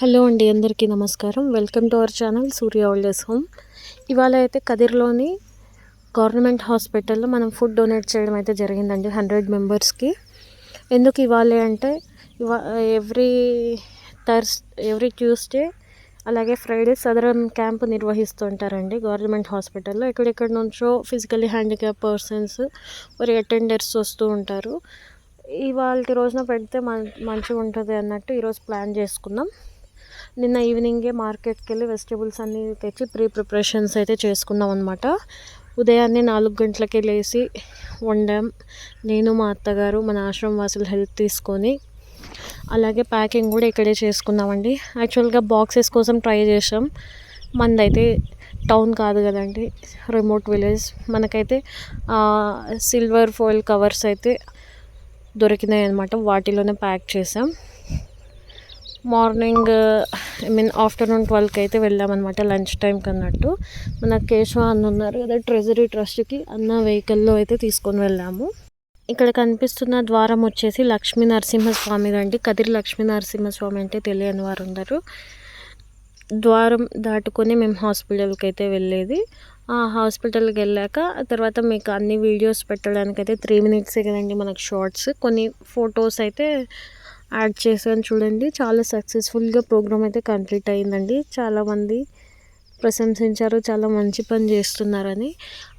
Hello అండి అందరికీ నమస్కారం. Welcome to our channel Surya olders home. ఇవాళ అయితే కదిర్లోని గవర్నమెంట్ హాస్పిటల్లో మనం ఫుడ్ డొనేట్ చేయడం అయితే జరిగిందండి హండ్రెడ్ మెంబర్స్కి. ఎందుకు ఇవ్వాలి అంటే ఇవా ఎవ్రీ థర్స్ ఎవ్రీ ట్యూస్డే అలాగే ఫ్రైడే సదరన్ క్యాంప్ నిర్వహిస్తుంటారండి గవర్నమెంట్ హాస్పిటల్లో. ఎక్కడెక్కడి నుంచో ఫిజికల్లీ హ్యాండిక్యాప్ పర్సన్స్ మరి అటెండర్స్ వస్తూ ఉంటారు. ఇవాళ రోజున పెడితే మంచిగా ఉంటుంది అన్నట్టు ఈరోజు ప్లాన్ చేసుకున్నాం. నిన్న ఈవినింగే మార్కెట్కి వెళ్ళి వెజిటేబుల్స్ అన్నీ తెచ్చి ప్రీ ప్రిపరేషన్స్ అయితే చేసుకున్నాం అనమాట ఉదయాన్నే నాలుగు గంటలకే లేచి వండాం నేను మా అత్తగారు మన ఆశ్రమం వాసులు హెల్ప్ తీసుకొని అలాగే ప్యాకింగ్ కూడా ఇక్కడే చేసుకున్నామండి. యాక్చువల్గా బాక్సెస్ కోసం ట్రై చేసాం మందైతే టౌన్ కాదు కదండి రిమోట్ విలేజ్. మనకైతే సిల్వర్ ఫాయిల్ కవర్స్ అయితే దొరికినాయి అనమాట వాటిలోనే ప్యాక్ చేసాం మార్నింగ్ ఐ మీన్ ఆఫ్టర్నూన్ ట్వెల్వ్కి అయితే వెళ్ళామన్నమాట లంచ్ టైంకి అన్నట్టు మన కేశవ అన్న ఉన్నారు కదా ట్రెజరీ ట్రస్ట్కి అన్న వెహికల్లో అయితే తీసుకొని వెళ్ళాము ఇక్కడ కనిపిస్తున్న ద్వారం వచ్చేసి లక్ష్మీ నరసింహస్వామిది అండి కదిరి లక్ష్మీ నరసింహస్వామి అంటే తెలియని వారు ఉన్నారు ద్వారం దాటుకొని మేము హాస్పిటల్కి అయితే వెళ్ళేది. ఆ హాస్పిటల్కి వెళ్ళాక తర్వాత మీకు అన్ని వీడియోస్ పెట్టడానికి అయితే త్రీ మినిట్సే కదండి మనకు షార్ట్స్ కొన్ని ఫొటోస్ అయితే యాడ్ చేశాను చూడండి. చాలా సక్సెస్ఫుల్గా ప్రోగ్రామ్ అయితే కంప్లీట్ అయిందండి. చాలామంది ప్రశంసించారు. చాలా మంచి పని చేస్తున్నారని.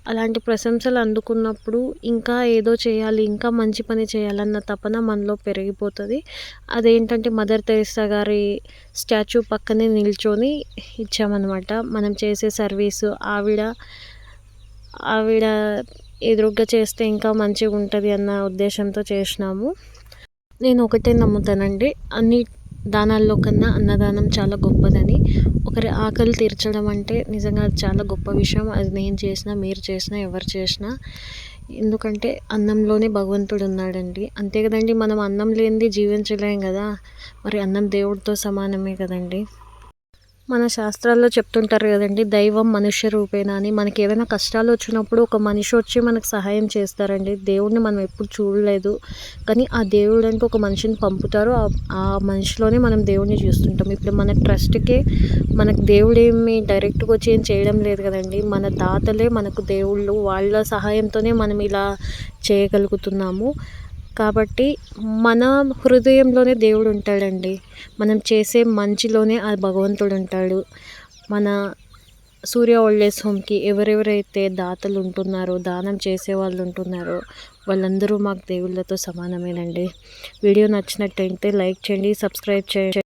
అలాంటి ప్రశంసలు అందుకున్నప్పుడు ఇంకా ఏదో చేయాలి ఇంకా మంచి పని చేయాలన్న తపన మనలో పెరిగిపోతుంది. అదేంటంటే మదర్ తెరిసా గారి స్టాచ్యూ పక్కనే నిల్చొని ఇచ్చామన్నమాట. మనం చేసే సర్వీసు ఆవిడ ఆవిడ ఎదురుగ్గా చేస్తే ఇంకా మంచిగా ఉంటుంది అన్న ఉద్దేశంతో చేసినాము. నేను ఒకటే నమ్ముతానండి. అన్ని దానాల్లో కన్నా అన్నదానం చాలా గొప్పదని. ఒకరి ఆకలి తీర్చడం అంటే నిజంగా చాలా గొప్ప విషయం. అది నేను చేసినా మీరు చేసినా ఎవరు చేసినా. ఎందుకంటే అన్నంలోనే భగవంతుడు ఉన్నాడండి. అంతే కదండి మనం అన్నం లేనిది జీవించలేం కదా. మరి అన్నం దేవుడితో సమానమే కదండి. మన శాస్త్రాల్లో చెప్తుంటారు కదండి దైవం మనుష్య రూపేణ అని. మనకి ఏమైనా కష్టాలు వచ్చినప్పుడు ఒక మనిషి వచ్చి మనకు సహాయం చేస్తారండి. దేవుడిని మనం ఎప్పుడు చూడలేదు కానీ ఆ దేవుడు అంటే ఒక మనిషిని పంపుతారు. ఆ మనిషిలోనే మనం దేవుడిని చూస్తుంటాం. ఇప్పుడు మన ట్రస్ట్కే మనకు దేవుడు ఏమి డైరెక్ట్గా వచ్చి ఏం చేయడం లేదు కదండి. మన దాతలే మనకు దేవుళ్ళు. వాళ్ళ సహాయంతోనే మనం ఇలా చేయగలుగుతున్నాము. కాబట్టి మన హృదయంలోనే దేవుడు ఉంటాడండి. మనం చేసే మంచిలోనే ఆ భగవంతుడు ఉంటాడు. మన సూర్య ఓల్డేజ్ హోమ్కి ఎవరెవరైతే దాతలు ఉంటున్నారో దానం చేసే వాళ్ళు ఉంటున్నారో వాళ్ళందరూ మాకు దేవుళ్ళతో సమానమేనండి. వీడియో నచ్చినట్టయితే లైక్ చేయండి సబ్స్క్రైబ్ చేయండి.